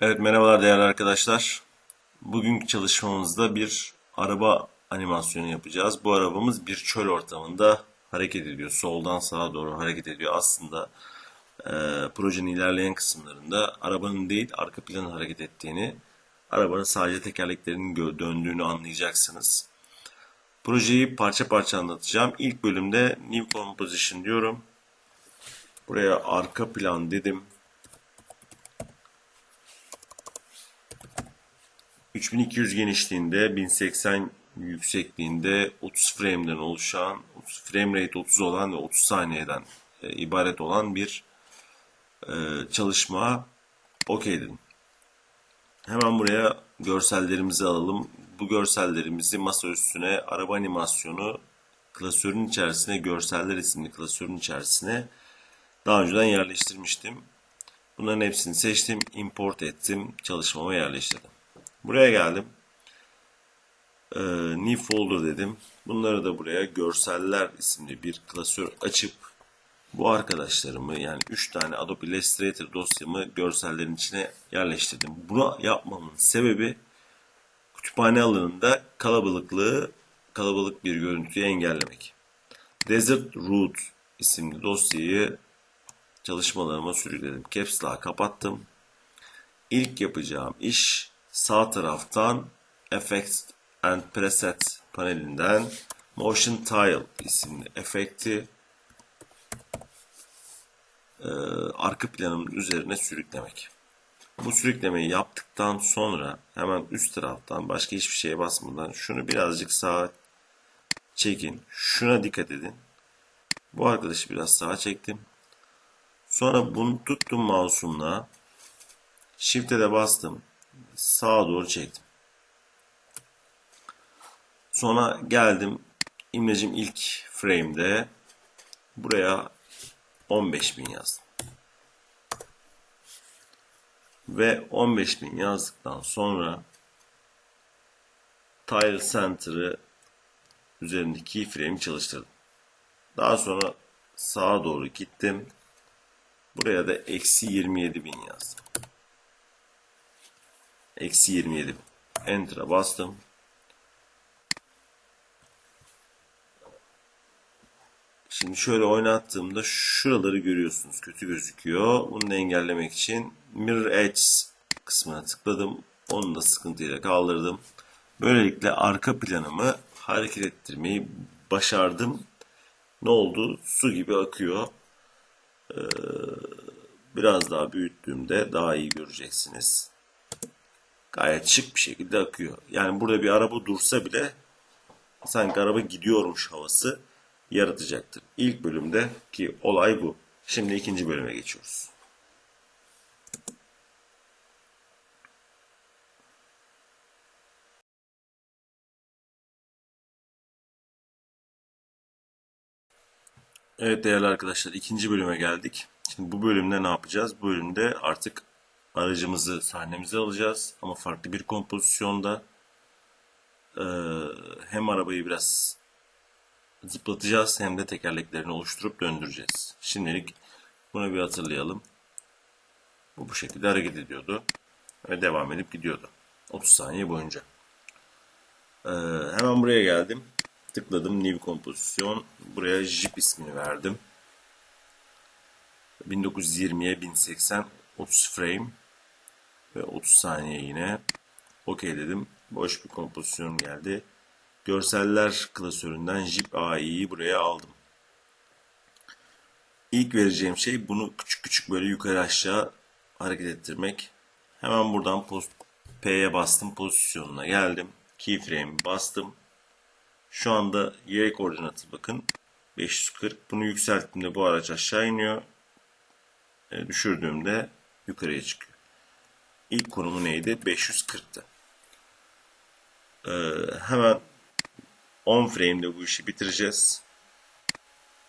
Evet merhabalar değerli arkadaşlar. Bugünkü çalışmamızda bir araba animasyonu yapacağız. Bu arabamız bir çöl ortamında hareket ediyor. Soldan sağa doğru hareket ediyor. Aslında e, projenin ilerleyen kısımlarında arabanın değil arka planın hareket ettiğini, arabanın sadece tekerleklerinin döndüğünü anlayacaksınız. Projeyi parça parça anlatacağım. İlk bölümde New Composition diyorum. Buraya arka plan dedim. 3200 genişliğinde, 1080 yüksekliğinde 30 frame'den oluşan, 30 frame rate 30 olan ve 30 saniyeden e, ibaret olan bir e, çalışma okey dedim. Hemen buraya görsellerimizi alalım. Bu görsellerimizi masa üstüne araba animasyonu klasörün içerisine görseller isimli klasörün içerisine daha önceden yerleştirmiştim. Bunların hepsini seçtim, import ettim, çalışmama yerleştirdim. Buraya geldim. Ee, new folder dedim. Bunları da buraya görseller isimli bir klasör açıp bu arkadaşlarımı yani 3 tane Adobe Illustrator dosyamı görsellerin içine yerleştirdim. Bunu yapmamın sebebi kütüphane alanında kalabalıklığı, kalabalık bir görüntüyü engellemek. Desert Root isimli dosyayı çalışmalarıma sürükledim. Caps Lock'ı kapattım. İlk yapacağım iş sağ taraftan Effects and Preset panelinden Motion Tile isimli efekti e, arka planımın üzerine sürüklemek. Bu sürüklemeyi yaptıktan sonra hemen üst taraftan başka hiçbir şeye basmadan şunu birazcık sağa çekin. Şuna dikkat edin. Bu arkadaşı biraz sağa çektim. Sonra bunu tuttum mouse'umla. Shift'e de bastım. Sağa doğru çektim. Sonra geldim. İmlecim ilk frame'de buraya 15.000 yazdım. Ve 15.000 yazdıktan sonra Tile Center'ı üzerindeki keyframe'i çalıştırdım. Daha sonra sağa doğru gittim. Buraya da eksi 27.000 yazdım. Eksi 27 Enter'a bastım. Şimdi şöyle oynattığımda şuraları görüyorsunuz. Kötü gözüküyor. Bunu engellemek için Mirror Edge kısmına tıkladım. Onu da sıkıntıyla kaldırdım. Böylelikle arka planımı hareket ettirmeyi başardım. Ne oldu? Su gibi akıyor. Ee, biraz daha büyüttüğümde daha iyi göreceksiniz gayet şık bir şekilde akıyor. Yani burada bir araba dursa bile sanki araba gidiyormuş havası yaratacaktır. İlk bölümde ki olay bu. Şimdi ikinci bölüme geçiyoruz. Evet değerli arkadaşlar ikinci bölüme geldik. Şimdi bu bölümde ne yapacağız? Bu bölümde artık aracımızı sahnemize alacağız ama farklı bir kompozisyonda ee, hem arabayı biraz zıplatacağız hem de tekerleklerini oluşturup döndüreceğiz. Şimdilik bunu bir hatırlayalım. Bu bu şekilde hareket ediyordu ve devam edip gidiyordu. 30 saniye boyunca. Ee, hemen buraya geldim. Tıkladım New Kompozisyon. Buraya Jeep ismini verdim. 1920'ye 1080 30 frame ve 30 saniye yine OK dedim. Boş bir kompozisyon geldi. Görseller klasöründen Jeep AI'yi buraya aldım. İlk vereceğim şey bunu küçük küçük böyle yukarı aşağı hareket ettirmek. Hemen buradan post P'ye bastım pozisyonuna geldim. Keyframe bastım. Şu anda Y koordinatı bakın 540. Bunu yükselttiğimde bu araç aşağı iniyor. E, düşürdüğümde yukarıya çıkıyor. İlk konumu neydi? 540'tı. Ee, hemen 10 frame'de bu işi bitireceğiz.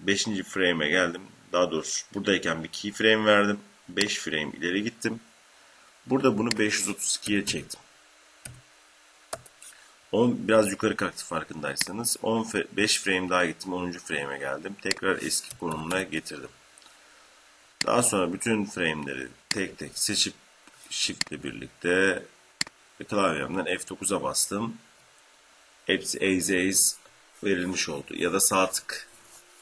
5. frame'e geldim. Daha doğrusu buradayken bir keyframe verdim. 5 frame ileri gittim. Burada bunu 532'ye çektim. 10 biraz yukarı kalktı farkındaysanız. 10 5 frame daha gittim. 10. frame'e geldim. Tekrar eski konumuna getirdim. Daha sonra bütün frame'leri tek tek seçip Shift ile birlikte ve klavyemden F9'a bastım. Hepsi az az verilmiş oldu. Ya da sağ tık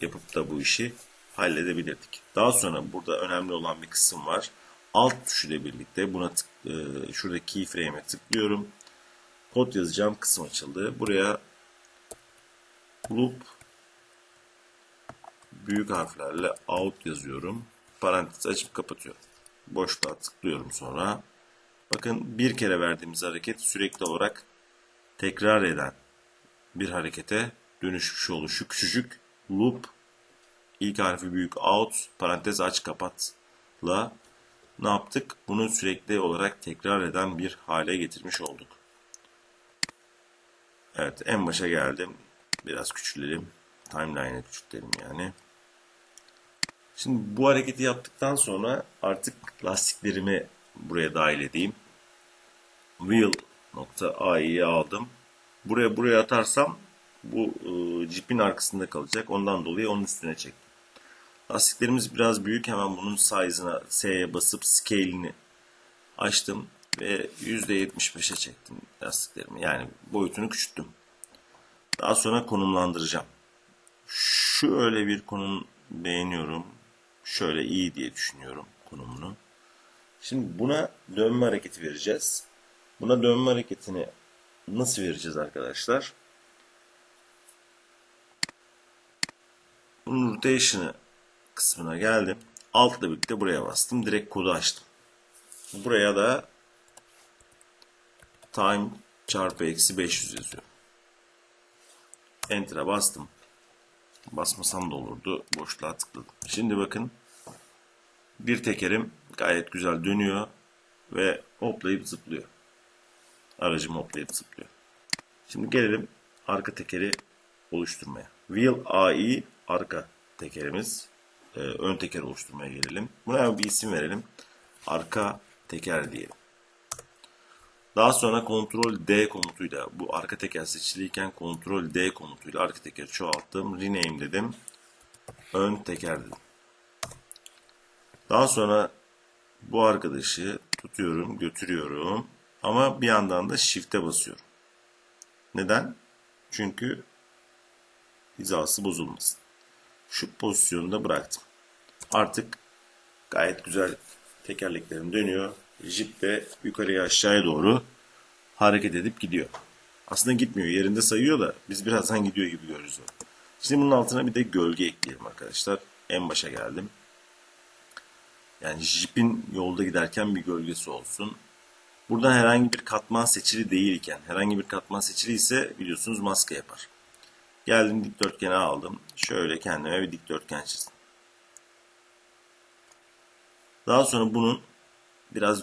yapıp da bu işi halledebilirdik. Daha sonra burada önemli olan bir kısım var. Alt tuşu ile birlikte buna tık, e, şuradaki keyframe'e tıklıyorum. Kod yazacağım kısım açıldı. Buraya loop büyük harflerle out yazıyorum. Parantez açıp kapatıyorum. Boşluğa tıklıyorum sonra. Bakın bir kere verdiğimiz hareket sürekli olarak tekrar eden bir harekete dönüşmüş oldu. Şu küçücük loop ilk harfi büyük out parantez aç kapatla ne yaptık? Bunu sürekli olarak tekrar eden bir hale getirmiş olduk. Evet en başa geldim. Biraz küçülelim. Timeline'ı küçültelim yani. Şimdi bu hareketi yaptıktan sonra artık lastiklerimi buraya dahil edeyim. Wheel.ai'yi aldım. Buraya buraya atarsam bu e, cipin arkasında kalacak. Ondan dolayı onun üstüne çektim. Lastiklerimiz biraz büyük. Hemen bunun size'ına S'ye basıp scale'ini açtım ve %75'e çektim lastiklerimi. Yani boyutunu küçülttüm. Daha sonra konumlandıracağım. Şu öyle bir konum beğeniyorum. Şöyle iyi diye düşünüyorum konumunu. Şimdi buna dönme hareketi vereceğiz. Buna dönme hareketini nasıl vereceğiz arkadaşlar? Bunun rotation'ı kısmına geldim. Altla birlikte buraya bastım. Direkt kodu açtım. Buraya da time çarpı eksi 500 yazıyor. Enter'a bastım. Basmasam da olurdu. Boşluğa tıkladım. Şimdi bakın bir tekerim gayet güzel dönüyor ve hoplayıp zıplıyor. Aracım hoplayıp zıplıyor. Şimdi gelelim arka tekeri oluşturmaya. Wheel AI arka tekerimiz. Ee, ön teker oluşturmaya gelelim. Buna bir isim verelim. Arka teker diyelim. Daha sonra Ctrl D komutuyla bu arka teker seçiliyken Ctrl D komutuyla arka tekeri çoğalttım. Rename dedim. Ön teker dedim. Daha sonra bu arkadaşı tutuyorum, götürüyorum. Ama bir yandan da Shift'e basıyorum. Neden? Çünkü hizası bozulmasın. Şu pozisyonda bıraktım. Artık gayet güzel tekerleklerim dönüyor. Jip de yukarıya aşağıya doğru hareket edip gidiyor. Aslında gitmiyor. Yerinde sayıyor da biz birazdan gidiyor gibi görürüz onu. Şimdi bunun altına bir de gölge ekleyelim arkadaşlar. En başa geldim. Yani jipin yolda giderken bir gölgesi olsun. Buradan herhangi bir katman seçili değilken, herhangi bir katman seçili ise biliyorsunuz maske yapar. Geldim dikdörtgeni aldım. Şöyle kendime bir dikdörtgen çizdim. Daha sonra bunun biraz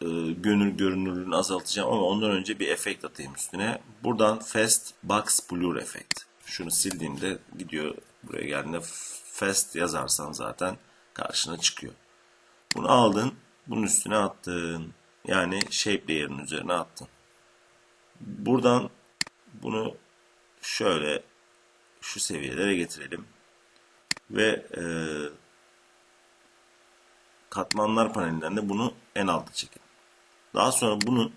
e, gönül görünürlüğünü azaltacağım ama ondan önce bir efekt atayım üstüne. Buradan Fast Box Blur efekt. Şunu sildiğimde gidiyor buraya geldiğinde Fast yazarsan zaten karşına çıkıyor. Bunu aldın, bunun üstüne attın. Yani shape layer'ın üzerine attın. Buradan bunu şöyle şu seviyelere getirelim. Ve e, katmanlar panelinden de bunu en alta çekelim. Daha sonra bunun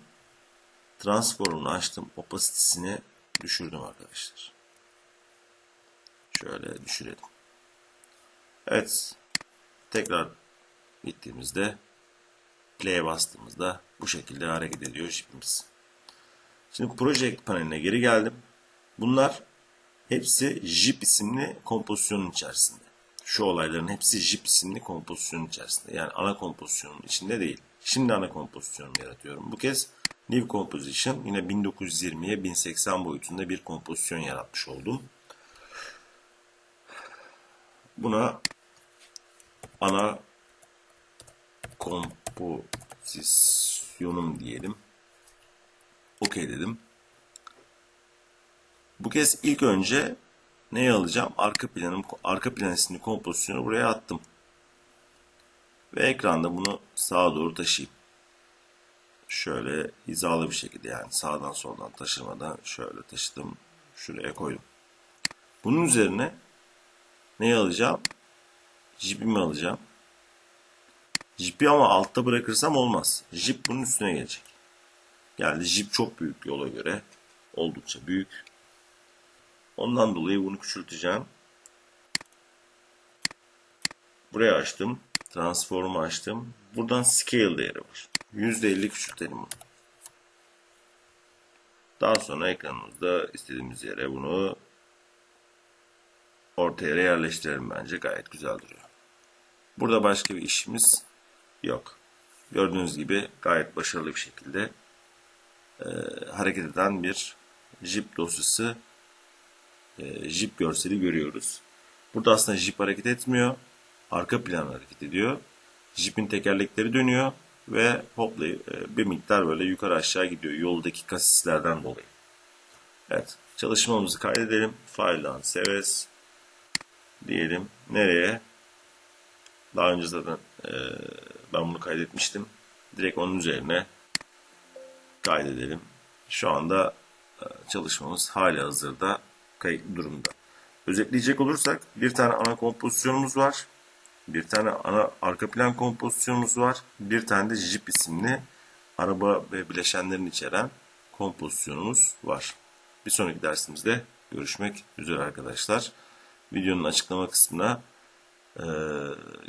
transformunu açtım. Opacitesini düşürdüm arkadaşlar. Şöyle düşürelim. Evet. Tekrar gittiğimizde play'e bastığımızda bu şekilde hareket ediyor jipimiz. Şimdi Project paneline geri geldim. Bunlar hepsi Jip isimli kompozisyonun içerisinde. Şu olayların hepsi Jip isimli kompozisyonun içerisinde. Yani ana kompozisyonun içinde değil. Şimdi ana kompozisyonumu yaratıyorum. Bu kez New Composition yine 1920'ye 1080 boyutunda bir kompozisyon yaratmış oldum. Buna ana kompozisyonum diyelim. OK dedim. Bu kez ilk önce neyi alacağım? Arka planım, arka plan isimli kompozisyonu buraya attım. Ve ekranda bunu sağa doğru taşıyayım. Şöyle hizalı bir şekilde yani sağdan soldan taşımadan şöyle taşıdım. Şuraya koydum. Bunun üzerine neyi alacağım? Jipimi alacağım. Jeep'i ama altta bırakırsam olmaz. Jeep bunun üstüne gelecek. Geldi Jeep çok büyük yola göre. Oldukça büyük. Ondan dolayı bunu küçülteceğim. Buraya açtım. Transform'u açtım. Buradan scale değeri var. %50 küçültelim bunu. Daha sonra ekranımızda istediğimiz yere bunu orta yere yerleştirelim bence. Gayet güzel duruyor. Burada başka bir işimiz yok. Gördüğünüz gibi gayet başarılı bir şekilde e, hareket eden bir Jeep dosyası e, Jeep görseli görüyoruz. Burada aslında Jeep hareket etmiyor. Arka plan hareket ediyor. Jeep'in tekerlekleri dönüyor ve hoplayıp e, bir miktar böyle yukarı aşağı gidiyor yoldaki kasislerden dolayı. Evet, çalışmamızı kaydedelim. File'dan seves diyelim. Nereye? Daha önce zaten e, ben bunu kaydetmiştim. Direkt onun üzerine kaydedelim. Şu anda e, çalışmamız hala hazırda kayıt durumda. Özetleyecek olursak bir tane ana kompozisyonumuz var. Bir tane ana arka plan kompozisyonumuz var. Bir tane de Jeep isimli araba ve bileşenlerini içeren kompozisyonumuz var. Bir sonraki dersimizde görüşmek üzere arkadaşlar. Videonun açıklama kısmına e,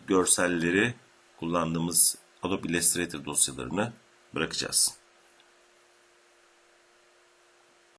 görselleri kullandığımız Adobe Illustrator dosyalarını bırakacağız.